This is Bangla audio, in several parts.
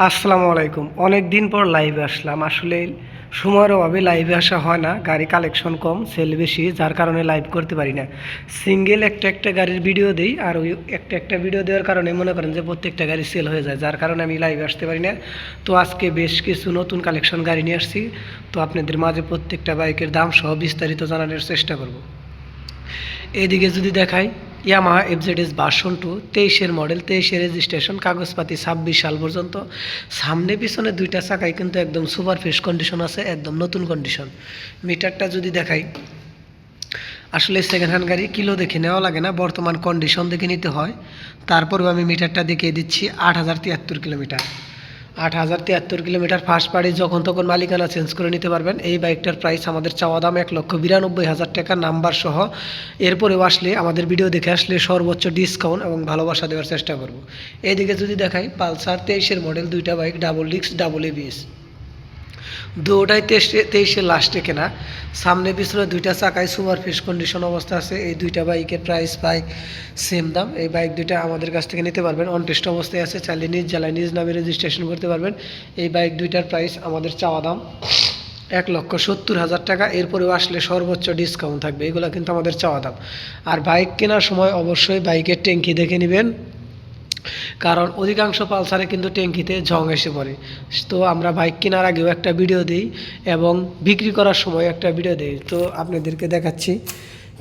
আসসালামু আলাইকুম। অনেক দিন পর লাইভে আসলাম। আসলে সময়ের অভাবে লাইভে আসা হয় না। গাড়ি কালেকশন কম সেল বেশি, যার কারণে লাইভ করতে পারি না। সিঙ্গেল একটা একটা গাড়ির ভিডিও দিই আর ওই একটা একটা ভিডিও দেওয়ার কারণে মনে করেন যে প্রত্যেকটা গাড়ি সেল হয়ে যায়, যার কারণে আমি লাইভে আসতে পারি না। তো আজকে বেশ কিছু নতুন কালেকশন গাড়ি নিয়ে আসছি। তো আপনাদের মাঝে প্রত্যেকটা বাইকের দাম সহ বিস্তারিত জানানোর চেষ্টা করব। এদিকে যদি দেখাই ইয়ামাহা এফজেডএস ভার্সন টু তেইশের মডেল তেইশের রেজিস্ট্রেশন কাগজপাতি ছাব্বিশ সাল পর্যন্ত। সামনে পিছনে দুইটা চাকায় কিন্তু একদম সুপার ফ্রেশ কন্ডিশন আছে, একদম নতুন কন্ডিশন মিটারটা যদি দেখাই, আসলে সেকেন্ড হ্যান্ড গাড়ি কিলো দেখে নেওয়া লাগে না, বর্তমান কন্ডিশন দেখে নিতে হয়। তারপরেও আমি মিটারটা দেখিয়ে দিচ্ছি আট হাজার তিয়াত্তর কিলোমিটার। আট হাজার তিয়াত্তর কিলোমিটার ফার্স্ট পাড়ি যখন তখন মালিকানা চেঞ্জ করে নিতে পারবেন। এই বাইকটার প্রাইস আমাদের চাওয়া দাম এক লক্ষ বিরানব্বই হাজার টাকা নাম্বার সহ। এরপরেও আসলে আমাদের ভিডিও দেখে আসলে সর্বোচ্চ ডিসকাউন্ট এবং ভালোবাসা দেওয়ার চেষ্টা করব। এইদিকে যদি দেখাই, পালসার তেইশের মডেল দুইটা বাইক ডাবল ডিক্স ডাবল এবিএস দুটাই তেইশে তেইশের লাস্টে কেনা। সামনে পিছনে দুইটা চাকায় সুপার ফিস কন্ডিশন অবস্থা আছে। এই দুইটা বাইকের প্রাইস প্রায় সেম দাম। এই বাইক দুইটা আমাদের কাছ থেকে নিতে পারবেন। অন টেস্ট অবস্থায় আছে। চাইলে নিজ জেলায় নিজ নামে রেজিস্ট্রেশন করতে পারবেন। এই বাইক দুইটার প্রাইস আমাদের চাওয়া দাম এক লক্ষ সত্তর হাজার টাকা। এরপরেও আসলে সর্বোচ্চ ডিসকাউন্ট থাকবে। এগুলো কিন্তু আমাদের চাওয়া দাম। আর বাইক কেনার সময় অবশ্যই বাইকের ট্যাঙ্কি দেখে নেবেন। কারণ অধিকাংশ পালসারে কিন্তু ট্যাঙ্কিতে জং এসে পড়ে। তো আমরা বাইক কেনার আগেও একটা ভিডিও দিই এবং বিক্রি করার সময় একটা ভিডিও দিই। তো আপনাদেরকে দেখাচ্ছি,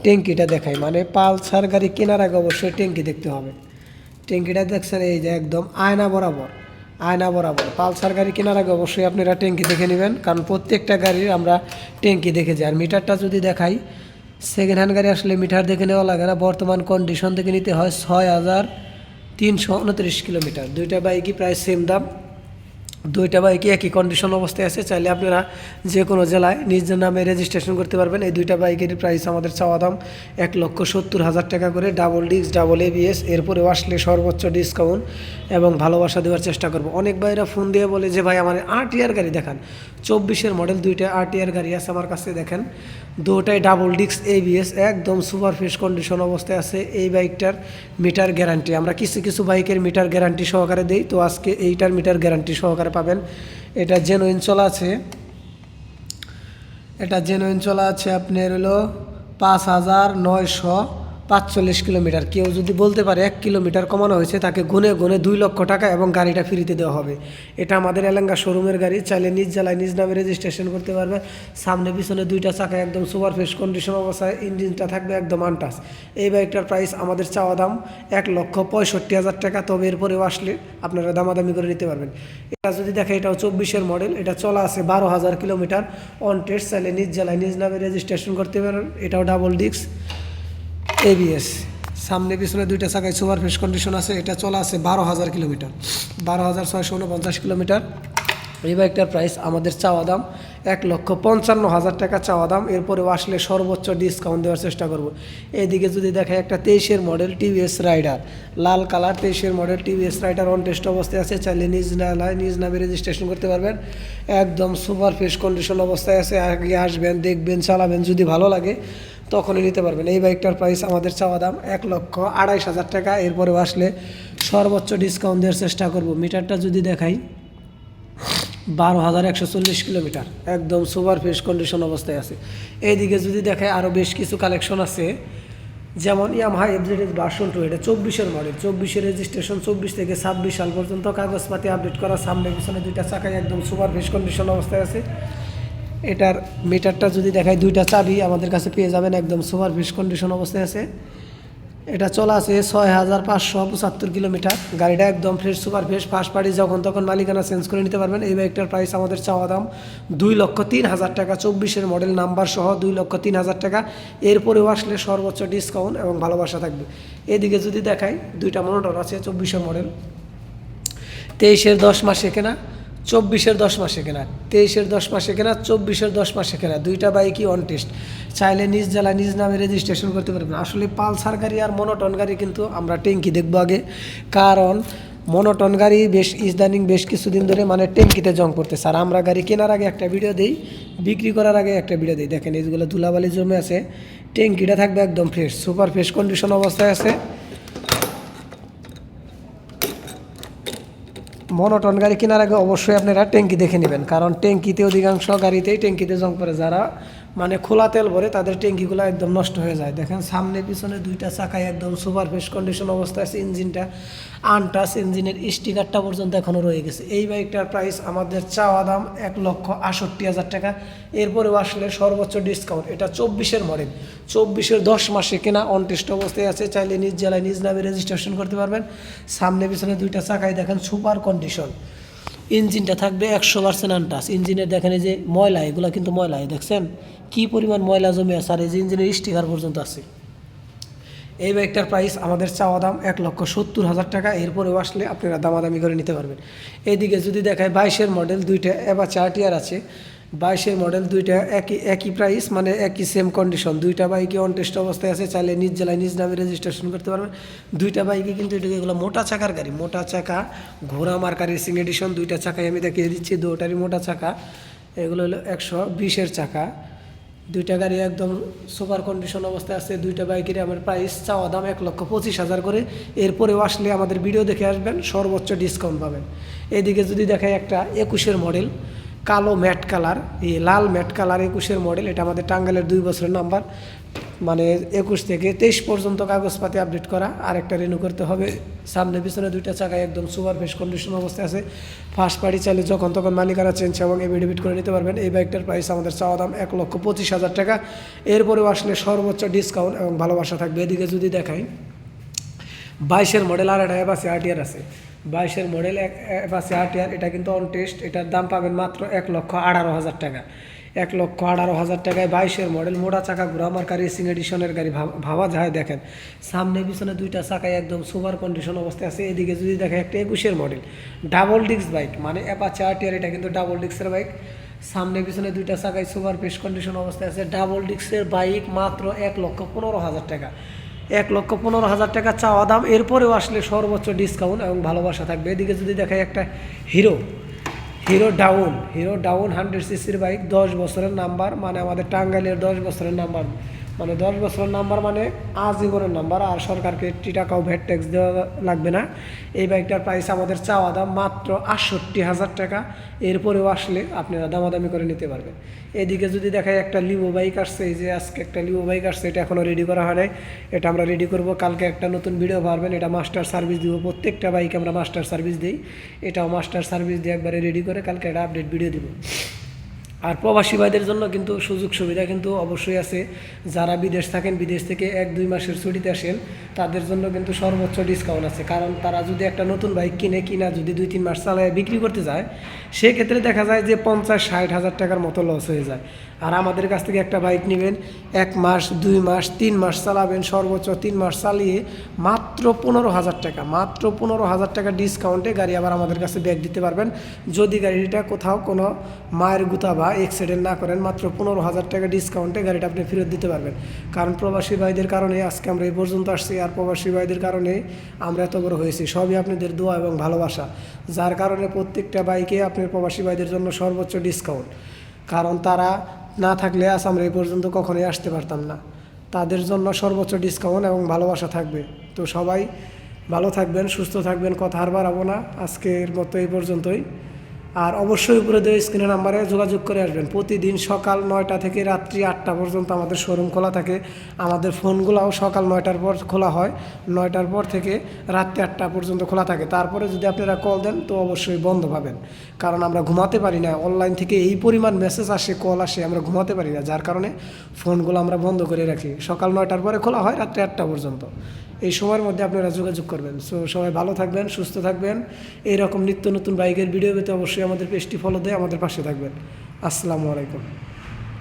ট্যাঙ্কিটা দেখাই। মানে পালসার গাড়ি কেনার আগে অবশ্যই ট্যাঙ্কি দেখতে হবে। ট্যাঙ্কিটা দেখছেন, এই যে একদম আয়না বরাবর আয়না বরাবর। পালসার গাড়ি কেনার আগে অবশ্যই আপনারা ট্যাঙ্কি দেখে নেবেন, কারণ প্রত্যেকটা গাড়ির আমরা ট্যাঙ্কি দেখে যাই। আর মিটারটা যদি দেখাই সেকেন্ড হ্যান্ড গাড়ি আসলে মিটার দেখে নেওয়া লাগে না। বর্তমান কন্ডিশন থেকে নিতে হয় ছয় হাজার তিনশো উনত্রিশ কিলোমিটার। দুইটা বাইকই প্রায় সেম দাম। দুইটা বাইকই একই কন্ডিশন অবস্থায় আছে। চাইলে আপনারা যে কোনো জেলায় নিজ নামে রেজিস্ট্রেশন করতে পারবেন। এই দুইটা বাইকের প্রাইস আমাদের চাওয়া দাম এক লক্ষ সত্তর হাজার টাকা করে। ডাবল ডিস্ক ডাবল এবিএস এরপরেও আসলে সর্বোচ্চ ডিসকাউন্ট এবং ভালোবাসা দেওয়ার চেষ্টা করব। অনেক ভাইরা ফোন দিয়ে বলে যে, ভাই, আমার আট ইয়ার গাড়ি দেখান। চব্বিশের মডেল দুইটা আট ইয়ার গাড়ি আছে আমার কাছে, দেখেন। দুটাই ডাবল ডিস্ক এবিএস একদম সুপার ফ্রেশ কন্ডিশন অবস্থায় আছে। এই বাইকটার মিটার গ্যারান্টি আমরা কিছু কিছু বাইকের মিটার গ্যারান্টি সহকারে দিই, তো আজকে এইটার মিটার গ্যারান্টি সহকারে পাবেন। এটা জেনুইন চলা আছে। এটা জেনুইন চলা আছে আপনার হলো পাঁচ হাজার নয়শো পাঁচচল্লিশ কিলোমিটার। কেউ যদি বলতে পারে এক কিলোমিটার কমানো হয়েছে, তাকে গুনে গুনে দুই লক্ষ টাকা এবং গাড়িটা ফ্রিতে দেওয়া হবে। এটা আমাদের এলাঙ্গা শোরুমের গাড়ি, চাইলে নিজ জেলায় নিজ নামে রেজিস্ট্রেশন করতে পারবে। সামনে পিছনে দুইটা চাকা একদম সুপার ফ্রেশ কন্ডিশন অবস্থায়, ইঞ্জিনটা থাকবে একদম আনটাস এই বাইকটার প্রাইস আমাদের চাওয়া দাম এক লক্ষ পঁয়ষট্টি হাজার টাকা। তবে এরপরেও আসলে আপনারা দামাদামি করে নিতে পারবেন। এটা যদি দেখে, এটাও চব্বিশের মডেল এটা চলা আছে বারো হাজার কিলোমিটার। অন টেস্ট চাইলে নিজ জেলায় নিজ নামে রেজিস্ট্রেশন করতে পারেন। এটাও ডাবল ডিস্ক এবিএস সামনে পিছনে দুইটা চাকায় সুপার ফ্রেশ কন্ডিশন আছে, এটা চলা আছে বারো হাজার কিলোমিটার। বারো হাজার ছয়শো উনপঞ্চাশ কিলোমিটার। এই বাইকটার প্রাইস আমাদের চাওয়া দাম এক লক্ষ পঞ্চান্ন হাজার টাকা চাওয়া দাম। এরপরেও আসলে সর্বোচ্চ ডিসকাউন্ট দেওয়ার চেষ্টা করব। এইদিকে যদি দেখে একটা তেইশের মডেল টিভিএস রাইডার লাল কালার তেইশের model TVS Raider on test অবস্থায় আছে, চাইলে নিজ নালায় নিজ নামে রেজিস্ট্রেশন করতে পারবেন। একদম সুপার ফ্রেশ কন্ডিশন অবস্থায় আছে, আগে আসবেন, দেখবেন, চালাবেন, যদি ভালো লাগে। তখনই নিতে পারবেন। এই বাইকটার প্রাইস আমাদের চাওয়া দাম এক লক্ষ আড়াইশ হাজার টাকা। এরপরেও আসলে সর্বোচ্চ ডিসকাউন্ট দেওয়ার চেষ্টা করব। মিটারটা যদি দেখাই, বারো হাজার একশো চল্লিশ কিলোমিটার। একদম সুপার ফ্রেশ কন্ডিশন অবস্থায় আছে। এইদিকে যদি দেখায় আরও বেশ কিছু কালেকশন আছে। যেমন ইয়ামাহা এফজেড ভার্সন টু এটা চব্বিশের মডেল চব্বিশের রেজিস্ট্রেশন চব্বিশ থেকে ছাব্বিশ সাল পর্যন্ত কাগজপাতি আপডেট করা। সামনে পিছনে দুইটা চাকায় একদম সুপার ফ্রেশ কন্ডিশন অবস্থায় আছে। এটার মিটারটা যদি দেখায় দুইটা চাবি আমাদের কাছে পেয়ে যাবেন, একদম সুপার ফ্রেশ কন্ডিশন অবস্থায় আছে। এটা চলা আছে ছয় হাজার পাঁচশো পঁচাত্তর কিলোমিটার। গাড়িটা একদম fresh super fresh first party যখন তখন মালিকানা চেঞ্জ করে নিতে পারবেন। এই বাইকটার প্রাইস আমাদের চাওয়া দাম দুই লক্ষ তিন হাজার টাকা। চব্বিশের মডেল নাম্বার সহ দুই লক্ষ তিন হাজার টাকা। এরপরেও আসলে সর্বোচ্চ ডিসকাউন্ট এবং ভালোবাসা থাকবে। এদিকে যদি দেখাই, দুইটা মনোটর আছে, চব্বিশের মডেল তেইশের দশ মাসে কেনা। চব্বিশের দশ মাসে কেনা, তেইশের দশ মাসে কেনা, চব্বিশের দশ মাসে কেনা, দুইটা বাইকই অন টেস্ট চাইলে নিজ জেলা নিজ নামে রেজিস্ট্রেশন করতে পারবেন। আসলে পালসার গাড়ি আর মনোটন গাড়ি কিন্তু আমরা ট্যাঙ্কি দেখব আগে। কারণ মনোটন গাড়ি বেশ ইদানিং বেশ কিছুদিন ধরে মানে ট্যাঙ্কিতে জং করতেছে আর আমরা গাড়ি কেনার আগে একটা ভিডিও দিই, বিক্রি করার আগে একটা ভিডিও দিই। দেখেন, এইগুলো ধুলাবালি জমে আছে। ট্যাঙ্কিটা থাকবে একদম ফ্রেশ সুপার ফ্রেশ কন্ডিশন অবস্থায় আছে। মনোটন গাড়ি কেনার আগে অবশ্যই আপনারা ট্যাঙ্কি দেখে নেবেন। কারণ ট্যাঙ্কিতে অধিকাংশ গাড়িতেই ট্যাঙ্কিতে জং পড়ে। যারা মানে খোলা তেল ভরে তাদের ট্যাঙ্কিগুলো একদম নষ্ট হয়ে যায়। দেখেন সামনে পিছনে দুইটা চাকায় একদম সুপার কন্ডিশন অবস্থায় আছে, ইঞ্জিনটা আনটাস ইঞ্জিনের স্টিকারটা পর্যন্ত এখনও রয়ে গেছে। এই বাইকটার প্রাইস আমাদের চাওয়া দাম এক লক্ষ আষট্টি হাজার টাকা। এরপরেও আসলে সর্বোচ্চ ডিসকাউন্ট এটা চব্বিশের মডেল। চব্বিশের দশ মাসে কেনা অনটেস্ট অবস্থায় আছে, চাইলে নিজ জেলায় নিজ নামে রেজিস্ট্রেশন করতে পারবেন। সামনে পিছনে দুইটা চাকায় দেখেন সুপার কন্ডিশন ইঞ্জিনটা থাকবে একশো পার্সেন্ট আনটাস ইঞ্জিনের দেখেন যে ময়লা, এগুলো কিন্তু ময়লা দেখছেন? কী পরিমাণ ময়লা জমে আছে আর এই যে ইঞ্জিনের স্টিকার পর্যন্ত আছে। এই বাইকটার প্রাইস আমাদের চাওয়া দাম এক লক্ষ সত্তর হাজার টাকা, এরপরেও আসলে আপনারা দামাদামি করে নিতে পারবেন। এইদিকে যদি দেখায় বাইশের মডেল দুইটা এবার চারটিয়ার আছে। বাইশের মডেল দুইটা একই একই প্রাইস মানে একই সেম কন্ডিশন দুইটা বাইকে অন টেস্ট অবস্থায় আছে, চাইলে নিজ জেলায় নিজ নামে রেজিস্ট্রেশন করতে পারবেন। দুইটা বাইকে কিন্তু এটাকে এগুলো মোটা চাকার গাড়ি, মোটা চাকা, ঘোড়া মার্কা রেসিং এডিশন দুইটা চাকায় আমি দেখিয়ে দিচ্ছি, দুটারই মোটা চাকা। এগুলো হলো একশো বিশের চাকা। দুইটা গাড়ি একদম সুপার কন্ডিশন অবস্থায় আছে, দুইটা বাইকের আমার প্রাইস চাওয়া দাম এক লক্ষ পঁচিশ হাজার করে। এরপরেও আসলে আমাদের ভিডিও দেখে আসবেন, সর্বোচ্চ ডিসকাউন্ট পাবেন। এদিকে যদি দেখায় একটা একুশের মডেল কালো ম্যাট কালার, এই লাল ম্যাট কালার একুশের মডেল এটা আমাদের টাঙ্গালের দুই বছরের নাম্বার মানে একুশ থেকে তেইশ পর্যন্ত কাগজপাতি আপডেট করা আর একটা রিনিউ করতে হবে। সামনে পিছনে দুইটা চাকায় একদম সুপার ফ্রেশ কন্ডিশন অবস্থায় আছে। ফার্স্ট পার্টি চাইলে যখন তখন মালিকারা চেঞ্জ এবং এভিডেভিট করে নিতে পারবেন। এই বাইকটার প্রাইস আমাদের চাওয়া দাম এক লক্ষ পঁচিশ হাজার টাকা। এরপরেও আসলে সর্বোচ্চ ডিসকাউন্ট এবং ভালোবাসা থাকবে। এদিকে যদি দেখাই, বাইশের মডেল আর একটা অ্যাপাসি আরটিআর আছে। বাইশের মডেল, এক অ্যাপাসি আরটিআর এটা কিন্তু অন টেস্ট এটার দাম পাবেন মাত্র এক লক্ষ আঠারো হাজার টাকা। এক লক্ষ আঠারো হাজার টাকায় বাইশের মডেল মোটা চাকা ঘোরা মার্কা রেসিং এডিশনের গাড়ি ভাবা যায়, দেখেন। সামনে, পিছনে দুইটা চাকায় একদম সুপার কন্ডিশন অবস্থায় আছে, এদিকে যদি দেখেন একটা একুশের মডেল ডাবল ডিস্ক বাইক মানে অ্যাপাচি আরটিআর এটা কিন্তু ডাবল ডিস্কের বাইক সামনে, পিছনে দুইটা চাকায় সুপার ফ্রেশ কন্ডিশন অবস্থায় আছে ডাবল ডিস্কের বাইক মাত্র এক লক্ষ পনেরো হাজার টাকা। এক লক্ষ পনেরো হাজার টাকা চাওয়া দাম। এরপরেও আসলে সর্বোচ্চ ডিসকাউন্ট এবং ভালোবাসা থাকবে। এদিকে যদি দেখা একটা Hero Hero down Hero down hundred সিসির বাইক দশ বছরের নাম্বার মানে আমাদের টাঙ্গাইলের দশ বছরের নাম্বার মানে দশ বছরের নাম্বার মানে আজীবনের নাম্বার, আর সরকারকে একটি টাকাও ভ্যাট ট্যাক্স দেওয়া লাগবে না। এই বাইকটার প্রাইস আমাদের চাওয়া দাম মাত্র আটষট্টি হাজার টাকা। এরপরেও আসলে আপনারা দামাদামি করে নিতে পারবেন। এদিকে যদি দেখায় একটা লিভো বাইক আসছে, এই যে আজকে একটা লিভো বাইক আসছে, এটা এখনও রেডি করা হয় নাই। এটা আমরা রেডি করব, কালকে একটা নতুন ভিডিও পারবেন এটা মাস্টার সার্ভিস দিব, প্রত্যেকটা বাইকে আমরা মাস্টার সার্ভিস দিই। এটাও মাস্টার সার্ভিস দিয়ে একবারে রেডি করে কালকে একটা আপডেট ভিডিও দিব। আর প্রবাসী ভাইদের জন্য কিন্তু সুযোগ সুবিধা কিন্তু অবশ্যই আছে। যারা বিদেশ থাকেন, বিদেশ থেকে এক, দুই মাসের ছুটিতে আসেন, তাদের জন্য কিন্তু সর্বোচ্চ ডিসকাউন্ট আছে। কারণ তারা যদি একটা নতুন বাইক কিনে, কিনা যদি দুই, তিন মাস চালায়, বিক্রি করতে যায়, সেক্ষেত্রে দেখা যায় যে পঞ্চাশ, ষাট হাজার টাকার মতো লস হয়ে যায়। আর আমাদের কাছ থেকে একটা বাইক নেবেন, এক মাস, দুই মাস, তিন মাস চালাবেন, সর্বোচ্চ তিন মাস চালিয়ে মাত্র পনেরো হাজার টাকা, মাত্র পনেরো হাজার টাকা ডিসকাউন্টে গাড়ি আবার আমাদের কাছে ব্যাগ দিতে পারবেন। যদি গাড়িটা কোথাও কোনো মায়ের গুতা বা অ্যাক্সিডেন্ট না করেন, মাত্র পনেরো হাজার টাকা ডিসকাউন্টে গাড়িটা আপনি ফেরত দিতে পারবেন। কারণ প্রবাসী ভাইদের কারণে আজকে আমরা এই পর্যন্ত আসছি, আর প্রবাসী ভাইদের কারণে আমরা এত বড় হয়েছি। সবই আপনাদের দোয়া এবং ভালোবাসা, যার কারণে প্রত্যেকটা বাইকে আপনার প্রবাসী ভাইদের জন্য সর্বোচ্চ ডিসকাউন্ট কারণ তারা না থাকলে আজ আমরা এই পর্যন্ত কখনোই আসতে পারতাম না। তাদের জন্য সর্বোচ্চ ডিসকাউন্ট এবং ভালোবাসা থাকবে। তো সবাই ভালো থাকবেন, সুস্থ থাকবেন, কথা আর বাড়াবো না। আজকের মতো এই পর্যন্তই। আর অবশ্যই উপরে দেওয়া স্ক্রিনের নাম্বারে যোগাযোগ করে আসবেন। প্রতিদিন সকাল নয়টা থেকে রাত্রি আটটা পর্যন্ত আমাদের শোরুম খোলা থাকে। আমাদের ফোনগুলোও সকাল নয়টার পর খোলা হয়। নয়টার পর থেকে রাত্রি আটটা পর্যন্ত খোলা থাকে। তারপরে যদি আপনারা কল দেন, তো অবশ্যই বন্ধ পাবেন। কারণ আমরা ঘুমাতে পারি না। অনলাইন থেকে এই পরিমাণ মেসেজ আসে কল আসে, আমরা ঘুমাতে পারি না। যার কারণে ফোনগুলো আমরা বন্ধ করে রাখি। সকাল নয়টার পরে খোলা হয়, রাত্রি আটটা পর্যন্ত। এই সময়ের মধ্যে আপনারা যোগাযোগ করবেন। সো সবাই ভালো থাকবেন, সুস্থ থাকবেন। এইরকম নিত্য নতুন বাইকের ভিডিও পেতে অবশ্যই আমাদের পেজটি ফলো দেয় আমাদের পাশে থাকবেন। আসসালামু আলাইকুম।